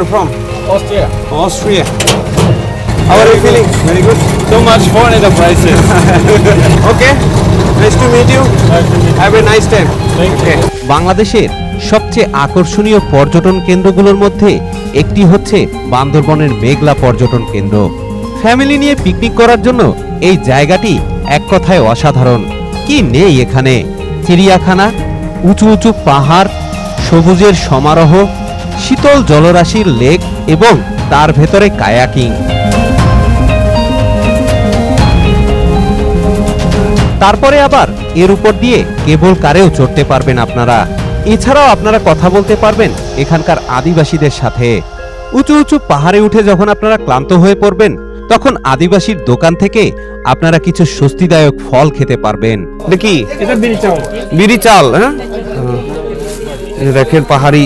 Are you from? Austria. Austria. How are you feeling? Very good. So much fun in the prices. Okay. Nice to meet you. Have a nice time. Thank you. Okay. বাংলাদেশের সবচেয়ে আকর্ষণীয় পর্যটন কেন্দ্রগুলোর মধ্যে একটি হচ্ছে বান্দরবনের মেঘলা পর্যটন কেন্দ্র ফ্যামিলি নিয়ে পিকনিক করার জন্য এই জায়গাটি এক কথায় অসাধারণ কি নেই এখানে চিড়িয়াখানা উঁচু উঁচু পাহাড় সবুজের সমারোহ শীতল জলরাশির লেক এবং তার ভেতরে কায়াকিং। তারপরে আবার এর উপর দিয়ে কেবল কারেও চড়তে পারবেন আপনারা। এছাড়াও আপনারা কথা বলতে পারবেন এখানকার আদিবাসীদের সাথে। উঁচু উঁচু পাহাড়ে উঠে যখন আপনারা ক্লান্ত হয়ে পড়বেন তখন আদিবাসীর দোকান থেকে আপনারা কিছু স্বস্তিদায়ক ফল খেতে পারবেন। দেখি এটা বিড়ি চাল বিড়ি চাল হ্যাঁ? দেখেন পাহাড়ি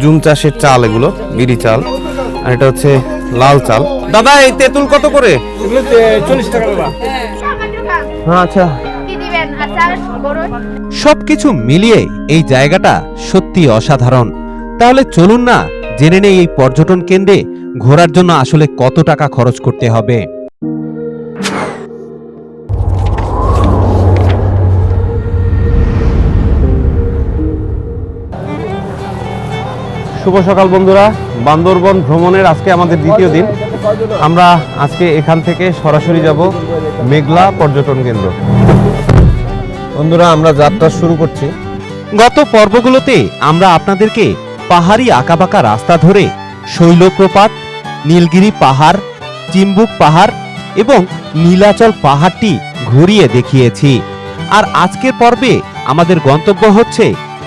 জুম চাষের চাল এগুলো বিড়ি চাল আর এটা হচ্ছে লাল চাল। দাদা এই তেঁতুল কত করে? চল্লিশ টাকা হ্যাঁ আচ্ছা। কি দিবেন সবকিছু মিলিয়ে এই জায়গাটা সত্যি অসাধারণ। তাহলে চলুন না জেনে নেই এই পর্যটন কেন্দ্রে ঘোরার জন্য আসলে কত টাকা খরচ করতে হবে। শুভ সকাল বন্ধুরা। বান্দরবন ভ্রমণের আজকে আমাদের দ্বিতীয় দিন। আমরা আজকে এখান থেকে সরাসরি যাব মেঘলা পর্যটন কেন্দ্র। বন্ধুরা, আমরা যাত্রা শুরু করছি। গত পর্বগুলোতে আমরা আপনাদেরকে পাহাড়ি আঁকাবাঁকা রাস্তা ধরে শৈলপ্রপাত, নীলগিরি পাহাড়, চিম্বুক পাহাড় এবং নীলাচল পাহাড়টি ঘুরিয়ে দেখিয়েছি। আর আজকের পর্বে আমাদের গন্তব্য হচ্ছে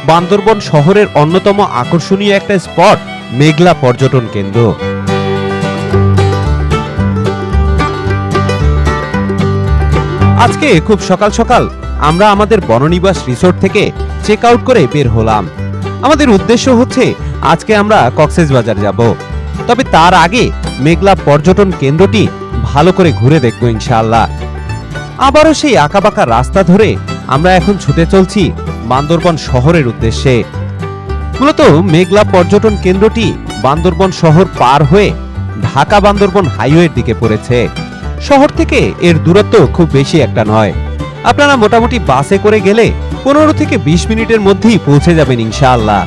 বান্দরবন শহরের অন্যতম আকর্ষণীয় একটা স্পট, মেঘলা পর্যটন কেন্দ্র। আজকে খুব সকাল সকাল আমরা আমাদের বননিবাস রিসোর্ট থেকে চেক আউট করে বের হলাম। আমাদের উদ্দেশ্য হচ্ছে, আজকে আমরা কক্সেস বাজার যাব। তবে তার আগে মেঘলা পর্যটন কেন্দ্রটি ভালো করে ঘুরে দেখব ইনশাআল্লাহ। আবারও সেই আঁকাবাঁকা রাস্তা ধরে আমরা এখন ছুটে চলছি বান্দরবন শহরের উদ্দেশ্যে। মূলত মেঘলা পর্যটন কেন্দ্রটি বান্দরবন শহর পার হয়ে ঢাকা বান্দরবন হাইওয়ের দিকে পড়েছে। শহর থেকে এর দূরত্ব খুব বেশি একটা নয়। আপনারা মোটামুটি বাসে করে গেলে পনেরো থেকে বিশ মিনিটের মধ্যেই পৌঁছে যাবেন ইনশাআল্লাহ।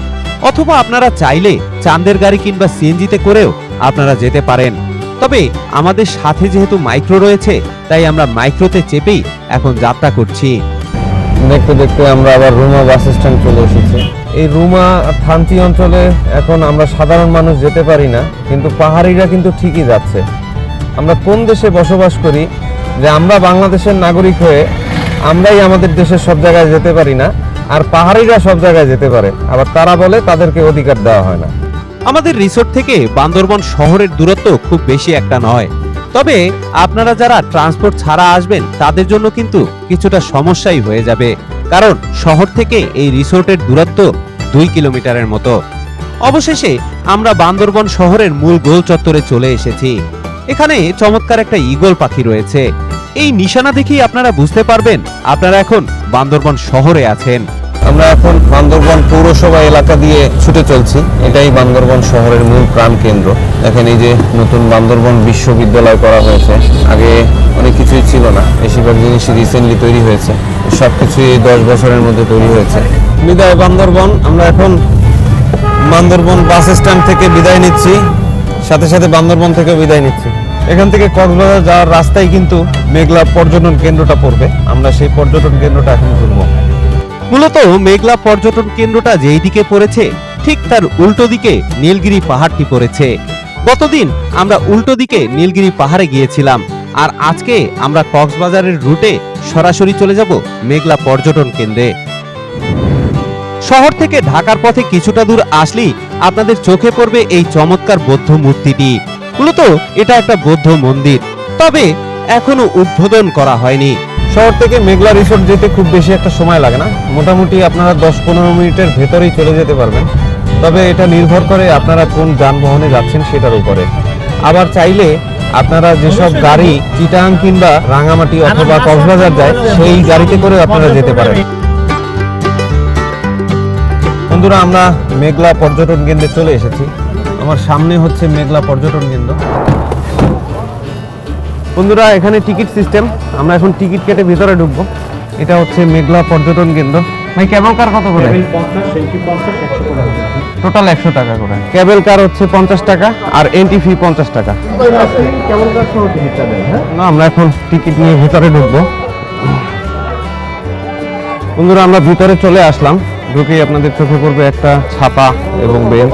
অথবা আপনারা চাইলে চাঁদের গাড়ি কিংবা সিএনজিতে করেও আপনারা যেতে পারেন। তবে আমাদের সাথে যেহেতু মাইক্রো রয়েছে, তাই আমরা মাইক্রোতে চেপেই এখন যাত্রা করছি। দেখতে দেখতে আমরা আবার রুমা বাস স্ট্যান্ড চলে এসেছি। এই রুমা থানচি অঞ্চলে এখন আমরা সাধারণ মানুষ যেতে পারি না, কিন্তু পাহাড়িরা কিন্তু ঠিকই যাচ্ছে। আমরা কোন দেশে বসবাস করি যে আমরা বাংলাদেশের নাগরিক হয়ে আমরাই আমাদের দেশের সব জায়গায় যেতে পারি না, আর পাহাড়িরা সব জায়গায় যেতে পারে, আবার তারা বলে তাদেরকে অধিকার দেওয়া হয় না। আমাদের রিসোর্ট থেকে বান্দরবন শহরের দূরত্ব খুব বেশি একটা নয়। তবে আপনারা যারা ট্রান্সপোর্ট ছাড়া আসবেন, তাদের জন্য কিন্তু কিছুটা সমস্যাই হয়ে যাবে। কারণ শহর থেকে এই রিসোর্টের দূরত্ব দুই কিলোমিটারের মতো। অবশেষে আমরা বান্দরবন শহরের মূল গোল চত্বরে চলে এসেছি। এখানে চমৎকার একটা ঈগল পাখি রয়েছে। এই নিশানা দেখেই আপনারা বুঝতে পারবেন, আপনারা এখন বান্দরবন শহরে আছেন। আমরা এখন বান্দরবন পৌরসভা এলাকা দিয়ে ছুটে চলছি। এটাই বান্দরবন শহরের মূল প্রাণ কেন্দ্র। দেখেন এই যে নতুন বান্দরবন বিশ্ববিদ্যালয় করা হয়েছে। আগে অনেক কিছুই ছিল না। বেশিরভাগ জিনিসই রিসেন্টলি তৈরি হয়েছে। সব কিছুই এই দশ বছরের মধ্যে তৈরি হয়েছে। বিদায় বান্দরবন। আমরা এখন বান্দরবন বাস স্ট্যান্ড থেকে বিদায় নিচ্ছি। সাথে সাথে বান্দরবন থেকে বিদায় নিচ্ছি। এখান থেকে কক্সবাজার যাওয়ার রাস্তায় কিন্তু মেঘলা পর্যটন কেন্দ্রটা পড়বে। আমরা সেই পর্যটন কেন্দ্রটা এখন ঘুরবো। মূলত মেঘলা পর্যটন কেন্দ্রটা যেই দিকে পড়েছে, ঠিক তার উল্টো দিকে নীলগিরি পাহাড়টি পড়েছে। গতদিন আমরা উল্টো দিকে নীলগিরি পাহাড়ে গিয়েছিলাম, আর আজকে আমরা কক্সবাজারের রুটে সরাসরি চলে যাব মেঘলা পর্যটন কেন্দ্রে। শহর থেকে ঢাকার পথে কিছুটা দূর আসলেই আপনাদের চোখে পড়বে এই চমৎকার বৌদ্ধ মূর্তিটি। মূলত এটা একটা বৌদ্ধ মন্দির, তবে এখনও উদ্বোধন করা হয়নি। শহর থেকে মেঘলা রিসোর্ট যেতে খুব বেশি একটা সময় লাগে না। মোটামুটি আপনারা দশ পনেরো মিনিটের ভেতরেই চলে যেতে পারবেন। তবে এটা নির্ভর করে আপনারা কোন যানবাহনে যাচ্ছেন সেটার উপরে। আবার চাইলে আপনারা যেসব গাড়ি চিটাং কিংবা রাঙামাটি অথবা কক্সবাজার যায় সেই গাড়িতে করে আপনারা যেতে পারেন। বন্ধুরা আমরা মেঘলা পর্যটন কেন্দ্রে চলে এসেছি। আমার সামনে হচ্ছে মেঘলা পর্যটন কেন্দ্র। বন্ধুরা এখানে টিকিট সিস্টেম। আমরা এখন টিকিট কেটে ভিতরে ঢুকবো। এটা হচ্ছে মেঘলা পর্যটন কেন্দ্র। ভাই কেবল কার কত করে? টোটাল একশো টাকা করে। কেবল কার হচ্ছে পঞ্চাশ টাকা আর এন্ট্রি ফি পঞ্চাশ টাকা। না আমরা এখন টিকিট নিয়ে ভিতরে ঢুকবো। বন্ধুরা আমরা ভিতরে চলে আসলাম। ঢুকেই আপনাদের চোখে পড়বে একটা ছাপা এবং বেঞ্চ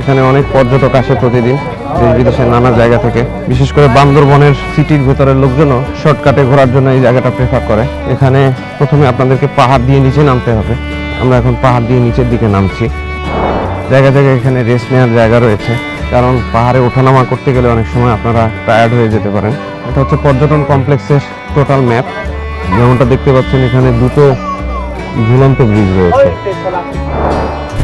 এখানে অনেক পর্যটক আসে প্রতিদিন। দেশ বিদেশের নানা জায়গা থেকে, বিশেষ করে বান্দরবনের সিটির ভেতরের লোকজনও শর্টকাটে ঘোরার জন্য এই জায়গাটা প্রেফার করে। এখানে প্রথমে আপনাদেরকে পাহাড় দিয়ে নিচে নামতে হবে। আমরা এখন পাহাড় দিয়ে নিচের দিকে নামছি। জায়গা জায়গায় এখানে রেস্ট নেওয়ার জায়গা রয়েছে। কারণ পাহাড়ে ওঠানামা করতে গেলে অনেক সময় আপনারা টায়ার্ড হয়ে যেতে পারেন। এটা হচ্ছে পর্যটন কমপ্লেক্সের টোটাল ম্যাপ যেমনটা দেখতে পাচ্ছেন, এখানে দুটো ঝুলন্ত ব্রিজ রয়েছে।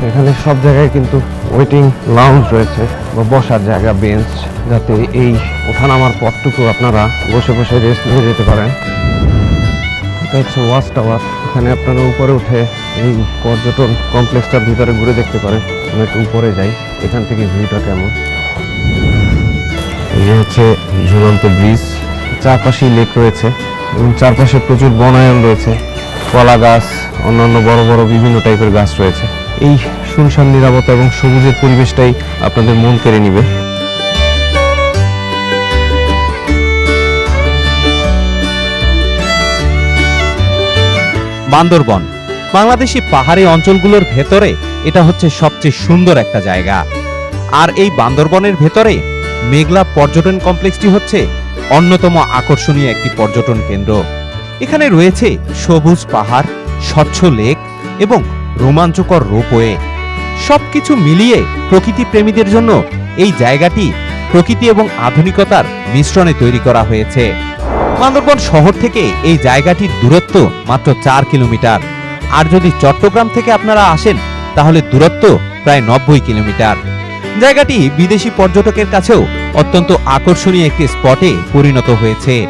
এখানে সব জায়গায় কিন্তু ওয়েটিং লাউঞ্জ রয়েছে। বা বসার জায়গা বেঞ্চ যাতে এই ওঠানামার পথটুকু আপনারা বসে বসে রেস্ট নিয়ে যেতে পারেন। এটা হচ্ছে ওয়াচ টাওয়ার এখানে আপনারা উপরে উঠে এই পর্যটন কমপ্লেক্সটার ভিতরে ঘুরে দেখতে পারেন। আমরা একটু উপরে যাই। এখান থেকে ভিউটা কেমন? এই হচ্ছে ঝুলন্ত ব্রিজ চারপাশেই লেক রয়েছে এবং চারপাশে প্রচুর বনায়ন রয়েছে। কলা গাছ, অন্যান্য বড় বড় বিভিন্ন টাইপের গাছ রয়েছে। এই শুনশান, নিরাপত্তা এবং সবুজের পরিবেশটাই আপনাদের মন কেড়ে নিবে। বান্দরবন, বাংলাদেশি পাহাড়ি অঞ্চলগুলোর ভেতরে এটা হচ্ছে সবচেয়ে সুন্দর একটা জায়গা। আর এই বান্দরবনের ভেতরে মেঘলা পর্যটন কমপ্লেক্সটি হচ্ছে অন্যতম আকর্ষণীয় একটি পর্যটন কেন্দ্র। এখানে রয়েছে সবুজ পাহাড়, স্বচ্ছ লেক এবং রোমাঞ্চকর রোপওয়ে। সবকিছু মিলিয়ে প্রকৃতি প্রেমীদের জন্য এই জায়গাটি প্রকৃতি এবং আধুনিকতার মিশ্রণে তৈরি করা হয়েছে। বান্দরবন শহর থেকে এই জায়গাটির দূরত্ব মাত্র চার কিলোমিটার। আর যদি চট্টগ্রাম থেকে আপনারা আসেন, তাহলে দূরত্ব প্রায় নব্বই কিলোমিটার। জায়গাটি বিদেশি পর্যটকের কাছেও অত্যন্ত আকর্ষণীয় একটি স্পটে পরিণত হয়েছে।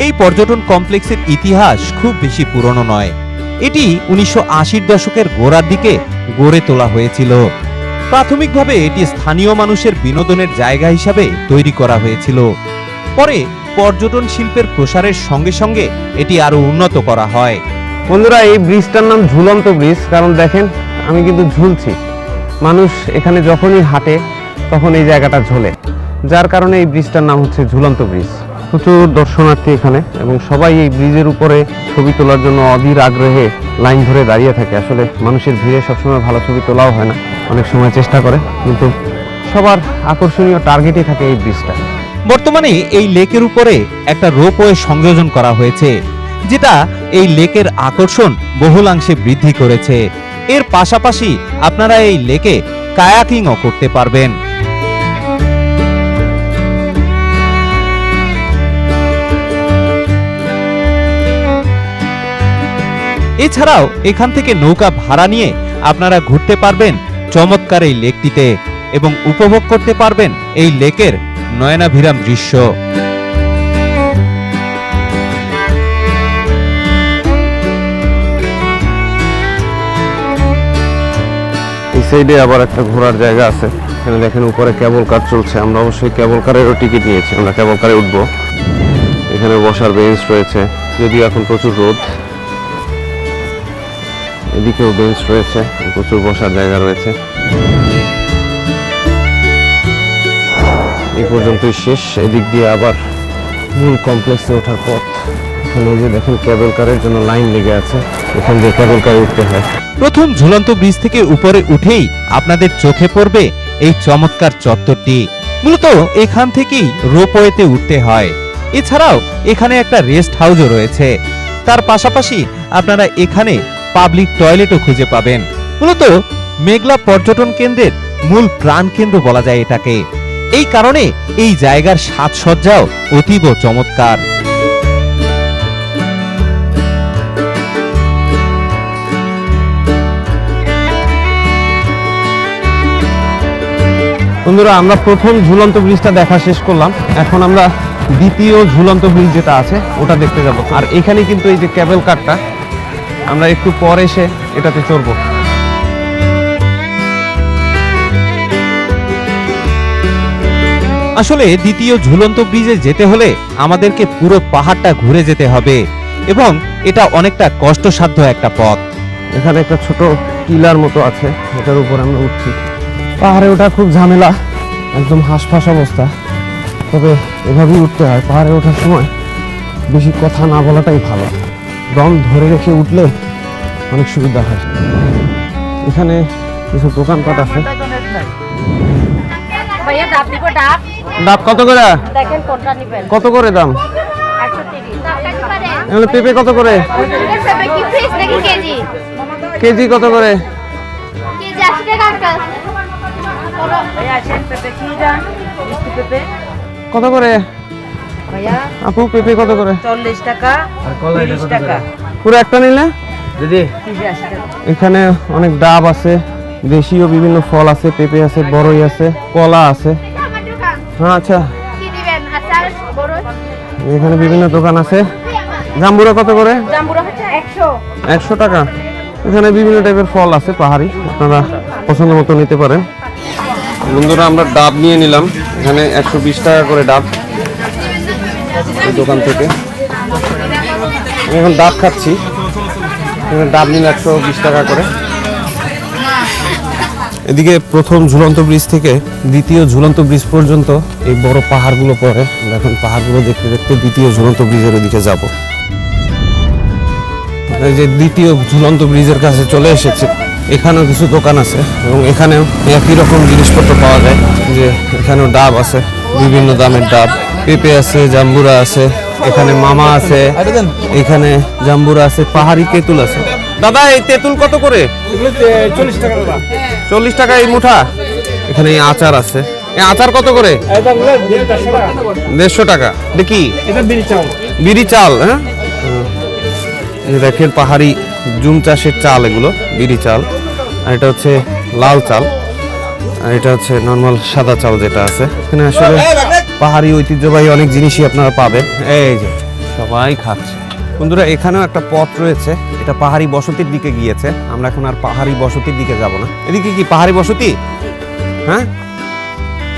এই পর্যটন কমপ্লেক্সের ইতিহাস খুব বেশি পুরনো নয়। এটি উনিশশো দশকের গোড়ার দিকে গড়ে তোলা হয়েছিল। প্রাথমিকভাবে এটি স্থানীয় মানুষের বিনোদনের জায়গা হিসাবে তৈরি করা হয়েছিল। পরে পর্যটন শিল্পের প্রসারের সঙ্গে সঙ্গে এটি আরও উন্নত করা হয়। বন্ধুরা, এই ব্রিজটার নাম ঝুলন্ত ব্রিজ, কারণ দেখেন, আমি কিন্তু ঝুলছি। মানুষ এখানে যখনই হাঁটে, তখন এই জায়গাটা ঝোলে। যার কারণে এই ব্রিজটার নাম হচ্ছে ঝুলন্ত ব্রিজ। প্রচুর দর্শনার্থী এখানে এবং সবাই এই ব্রিজের উপরে ছবি তোলার জন্য অধীর আগ্রহে লাইন ধরে দাঁড়িয়ে থাকে। আসলে মানুষের ভিড়ে সবসময় ভালো ছবি তোলাও হয় না, অনেক সময় চেষ্টা করে, কিন্তু সবার আকর্ষণীয় টার্গেটই থাকে এই ব্রিজটা। বর্তমানে এই লেকের উপরে একটা রোপওয়ে সংযোজন করা হয়েছে, যেটা এই লেকের আকর্ষণ বহুলাংশে বৃদ্ধি করেছে। এর পাশাপাশি আপনারা এই লেকে কায়াকিংও করতে পারবেন। এছাড়াও এখান থেকে নৌকা ভাড়া নিয়ে আপনারা ঘুরতে পারবেন চমৎকার এই লেকটিতে এবং উপভোগ করতে পারবেন এই লেকের নয়নাভিরাম দৃশ্য। এই সাইডে আবার একটা ঘোরার জায়গা আছে। এখানে দেখেন উপরে কেবল কার চলছে। আমরা অবশ্যই কেবল কারেরও টিকিট নিয়েছি। আমরা কেবল কারে উঠবো। এখানে বসার বেঞ্চ রয়েছে। যদিও এখন প্রচুর রোদ এদিকেও বেঞ্চ রয়েছে, প্রচুর বসার জায়গা রয়েছে। এই পর্যন্তই শেষ, এদিক দিয়ে আবার মূল কমপ্লেক্সে ওঠার পথ। এখানে যে দেখেন কারের জন্য লাইন লেগে আছে, এখান দিয়ে কারে উঠতে হয়। প্রথম ঝুলন্ত ব্রিজ থেকে উপরে উঠেই আপনাদের চোখে পড়বে এই চমৎকার চত্বরটি। মূলত এখান থেকেই রোপওয়েতে উঠতে হয়। এছাড়াও এখানে একটা রেস্ট হাউসও রয়েছে। তার পাশাপাশি আপনারা এখানে পাবলিক টয়লেটও খুঁজে পাবেন। মূলত মেঘলা পর্যটন কেন্দ্রের মূল প্রাণকেন্দ্র বলা যায় এটাকে। এই কারণে এই জায়গার সাজসজ্জাও অতীব চমৎকার। বন্ধুরা, আমরা প্রথম ঝুলন্ত ব্রিজটা দেখা শেষ করলাম। এখন আমরা দ্বিতীয় ঝুলন্ত ব্রিজ যেটা আছে, ওটা দেখতে যাব। আর এখানে কিন্তু এই যে কেবল কারটা আমরা একটু পরে এসে এটাতে চড়বো। আসলে দ্বিতীয় ঝুলন্ত ব্রিজে যেতে হলে আমাদেরকে পুরো পাহাড়টা ঘুরে যেতে হবে এবং এটা অনেকটা কষ্টসাধ্য একটা পথ। এখানে একটা ছোট টিলার মতো আছে, এটার উপর আমরা উঠছি। পাহাড়ে ওঠা খুব ঝামেলা, একদম হাঁসফাঁস অবস্থা। তবে এভাবেই উঠতে হয়, পাহাড়ে ওঠার সময় বেশি কথা না বলাটাই ভালো। দম ধরে রেখে উঠলে অনেক সুবিধা হয়। এখানে কিছু দোকানপাট আছে। ডাব। কত করে? কত করে দাম? পেঁপে কত করে? কেজি কত করে? কত করে? ভাইয়া আপু পেঁপে কত করে? চল্লিশ টাকা তিরিশ টাকা। পুরো একটা নিলে? দিদি। এখানে অনেক ডাব আছে দেশীয় বিভিন্ন ফল আছে পেঁপে আছে বড়ই আছে কলা আছে। হ্যাঁ আচ্ছা। কি দিবেন? আচার বড় এখানে বিভিন্ন দোকান আছে। জাম্বুরা কত করে? জাম্বুরা হচ্ছে একশো টাকা। এখানে বিভিন্ন টাইপের ফল আছে পাহাড়ি। আপনারা পছন্দ মতো নিতে পারেন। বন্ধুরা আমরা ডাব নিয়ে নিলাম। এখানে একশো বিশ টাকা করে ডাব। দোকান থেকে। এখন ডাব খাচ্ছি। ডাব নিন একশো বিশ টাকা করে। এদিকে প্রথম ঝুলন্ত ব্রিজ থেকে দ্বিতীয় ঝুলন্ত ব্রিজ পর্যন্ত এই বড় পাহাড়গুলো আমরা এখন পাহাড়গুলো দেখতে দেখতে দ্বিতীয় ঝুলন্ত ব্রিজের ওদিকে যাব। এই যে দ্বিতীয় ঝুলন্ত ব্রিজের কাছে চলে এসেছে। এখানেও কিছু দোকান আছে এবং এখানেও একই রকম জিনিসপত্র পাওয়া যায় যে এখানেও ডাব আছে। বিভিন্ন দামের ডাব, পেঁপে আছে, জাম্বুরা আছে, এখানে মামা আছে, এখানে জাম্বুরা আছে, পাহাড়ি তেঁতুল আছে। দাদা, এই তেঁতুল কত করে? চল্লিশ টাকা এই মুঠা। এখানে এই আচার আছে। এই আচার কত করে? দেড়শো টাকা। দেখি বিড়ি চাল হ্যাঁ? দেখেন পাহাড়ি জুম চাষের চাল এগুলো, বিড়ি চাল। আর এটা হচ্ছে লাল চাল। আর এটা হচ্ছে নর্মাল সাদা চাল যেটা আছে। এখানে আসলে পাহাড়ি ঐতিহ্যবাহী অনেক জিনিসই আপনারা পাবেন। এই যে। সবাই খাচ্ছে। বন্ধুরা এখানেও একটা পথ রয়েছে। এটা পাহাড়ি বসতির দিকে গিয়েছে। আমরা এখন আর পাহাড়ি বসতির দিকে যাব না। এদিকে কি পাহাড়ি বসতি? হ্যাঁ?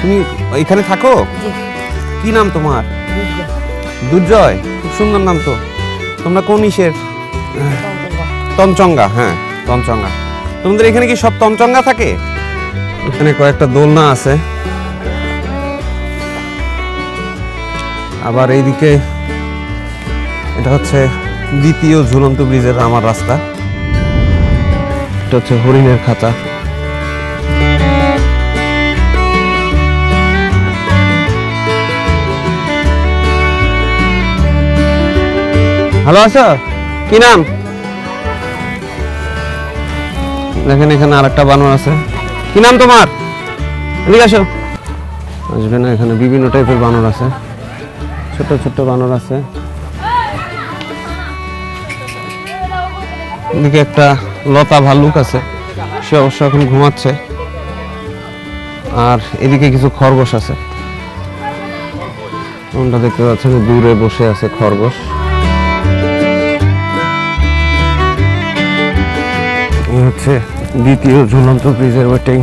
তুমি এখানে থাকো? কি নাম তোমার? দুর্জয়। খুব সুন্দর নাম তো। তোমরা কোন ইসের? তঞ্চঙ্গা হ্যাঁ তঞ্চঙ্গা তোমাদের এখানে কি সব তঞ্চঙ্গা থাকে? এখানে কয়েকটা দোলনা আছে। আবার এইদিকে এটা হচ্ছে দ্বিতীয় ঝুলন্ত ব্রিজের আমার রাস্তা। এটা হচ্ছে হরিণের খাঁচা ভালো আছো কি নাম? দেখেন এখানে আরেকটা বানর আছে। কি নাম তোমার? এদিকে আসো। আসবে না, এখানে বিভিন্ন টাইপের বানর আছে। ছোট ছোট বানর আছে। এদিকে একটা লতা ভাল্লুক আছে। সে অবশ্য এখন ঘুমাচ্ছে। আর এদিকে কিছু খরগোশ আছে। কোনটা দেখতে পাচ্ছেন? দূরে বসে আছে খরগোশ। হচ্ছে দ্বিতীয় ঝুলন্ত ব্রিজের ওয়েটিং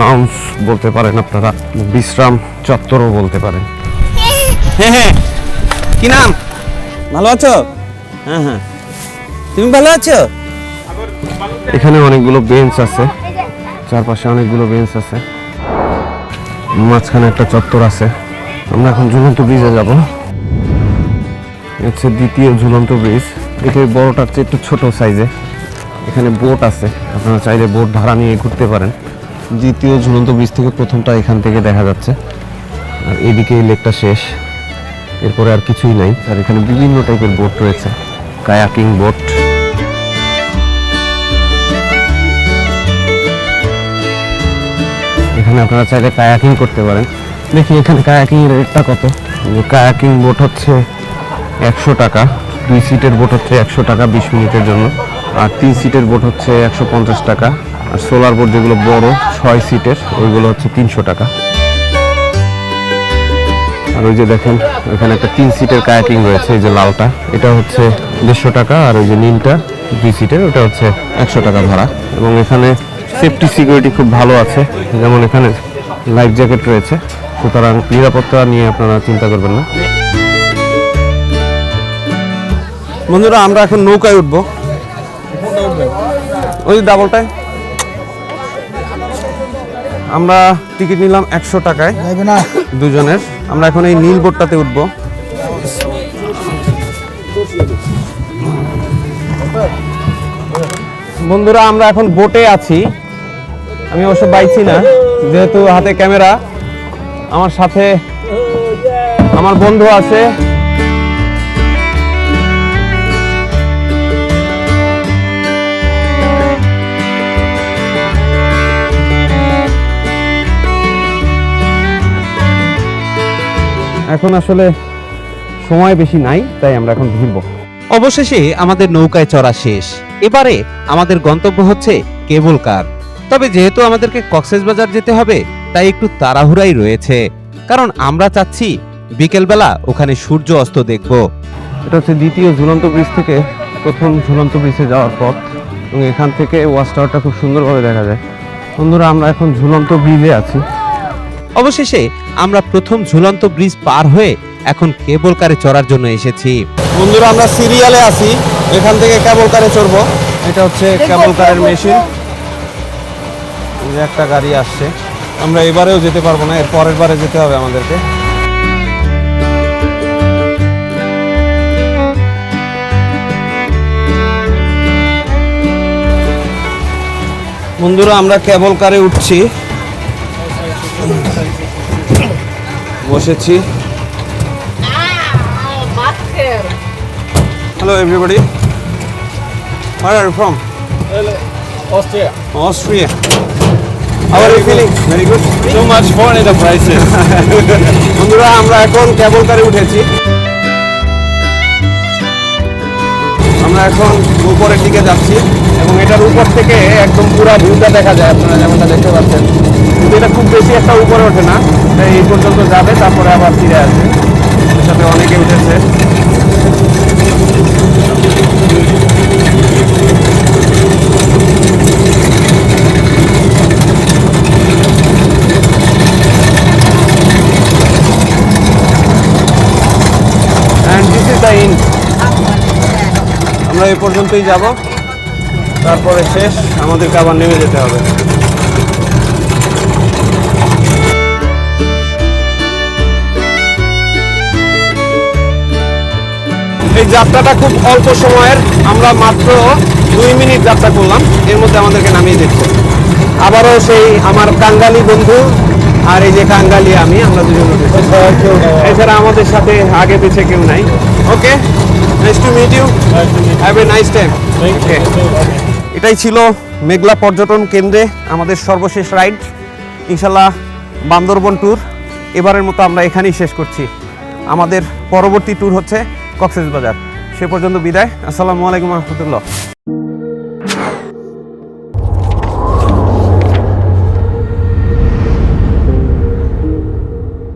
লাউঞ্জ বলতে পারেন আপনারা বিশ্রাম চত্বরও বলতে পারেন। হ্যাঁ হ্যাঁ। কি নাম? ভালো আছো? হ্যাঁ হ্যাঁ। তুমি ভালো আছো? এখানে অনেকগুলো বেঞ্চ আছে চারপাশে অনেকগুলো বেঞ্চ আছে। মাঝখানে একটা চত্বর আছে। আমরা এখন ঝুলন্ত ব্রিজে যাব। হচ্ছে দ্বিতীয় ঝুলন্ত ব্রিজ এটা বড়টার চেয়ে একটু ছোট সাইজে এখানে বোট আছে। আপনারা চাইলে বোট ভাড়া নিয়ে ঘুরতে পারেন। দ্বিতীয় ঝুলন্ত ব্রিজ থেকে প্রথমটা এখান থেকে দেখা যাচ্ছে। আর এদিকে লেকটা শেষ। এরপরে আর কিছুই নাই। আর এখানে বিভিন্ন টাইপের বোট রয়েছে। কায়াকিং বোট এখানে আপনারা চাইলে কায়াকিং করতে পারেন। দেখি এখানে কায়াকিং রেটটা কত। কায়াকিং বোট হচ্ছে একশো টাকা। দুই সিটের বোট হচ্ছে একশো টাকা বিশ মিনিটের জন্য। আর তিন সিটের বোট হচ্ছে একশো পঞ্চাশ টাকা। আর সোলার বোট যেগুলো বড়, ছয় সিটের, ওইগুলো হচ্ছে তিনশো টাকা। আর ওই যে দেখেন ওখানে একটা তিন সিটের কায়াকিং রয়েছে, এই যে লালটা। এটা হচ্ছে দেড়শো টাকা, আর ওই যে নীলটা দুই সিটের, ওটা হচ্ছে একশো টাকা ভাড়া। এবং এখানে সেফটি সিকিউরিটি খুব ভালো আছে। যেমন এখানে লাইফ জ্যাকেট রয়েছে। সুতরাং নিরাপত্তা নিয়ে আপনারা চিন্তা করবেন না। বন্ধুরা, আমরা এখন নৌকায় উঠবো। ওই ডাবলটায় আমরা টিকিট নিলাম একশো টাকায় দুজনের। আমরা এখন এই নীল বোর্ডটাতে উঠব। বন্ধুরা আমরা এখন বোটে আছি। আমি অবশ্য বাইছি না যেহেতু হাতে ক্যামেরা। আমার সাথে আমার বন্ধু আছে। এখন আসলে সময় বেশি নাই তাই আমরা এখন ভিড়বো। অবশেষে আমাদের নৌকায় চড়া শেষ। এবারে আমাদের গন্তব্য হচ্ছে কেবল কার। তবে যেহেতু আমাদেরকে কক্সবাজার যেতে হবে তাই একটু তাড়াহুড়াই রয়েছে। কারণ আমরা চাচ্ছি বিকেলবেলা ওখানে সূর্য অস্ত দেখব। এটা হচ্ছে দ্বিতীয় ঝুলন্ত ব্রিজ থেকে প্রথম ঝুলন্ত ব্রিজে যাওয়ার পথ। এবং এখান থেকে ওয়াচ টাওয়ারটা খুব সুন্দরভাবে দেখা যায়। বন্ধুরা আমরা এখন ঝুলন্ত ব্রিজে আছি। অবশেষে আমরা প্রথম ঝুলন্ত ব্রিজ পার হয়ে এখন কেবল কারে চড়ার জন্য এসেছি। বন্ধুরা আমরা সিরিয়ালে আছি। এখান থেকে কেবল কারে চড়বো। এটা হচ্ছে কেবল কারের মেশিন। যে একটা গাড়ি আসছে। আমরা এবারেও যেতে পারব না এর পরের বারে যেতে হবে আমাদেরকে। বন্ধুরা আমরা কেবল কারে উঠছি। বসেছি। Hello everybody R from very good so much for in the বন্ধুরা আমরা এখন কেবল কারে উঠেছি। আমরা এখন উপরের দিকে যাচ্ছি এবং এটার উপর থেকে একদম পুরো ভিউটা দেখা যায় আপনারা যেমনটা দেখতে পাচ্ছেন। কিন্তু এটা খুব বেশি একটা উপরে ওঠে না। এই পর্যন্ত যাবে, তারপরে আবার ফিরে আসবে। সাথে অনেকে উঠেছে। আমরা এই পর্যন্তই যাব। তারপরে শেষ, আমাদেরকে আবার নেমে যেতে হবে। এই যাত্রাটা খুব অল্প সময়ের। আমরা মাত্র দুই মিনিট যাত্রা করলাম। এর মধ্যে আমাদেরকে নামিয়ে দিচ্ছে। আবারও সেই আমার কাঙ্গালি বন্ধু আর এই যে কাঙ্গালি আমি, আমরা দুজন এছাড়া আমাদের সাথে আগে পিছে কেউ নাই। Okay? Nice to meet you have a nice time এটাই ছিল মেঘলা পর্যটন কেন্দ্রে আমাদের সর্বশেষ রাইড। ইনশাল্লাহ বান্দরবন ট্যুর এবারের মতো আমরা এখানেই শেষ করছি। আমাদের পরবর্তী ট্যুর হচ্ছে কক্সবাজার সে পর্যন্ত বিদায়। আসসালামু আলাইকুম রহমতুল্লাহ।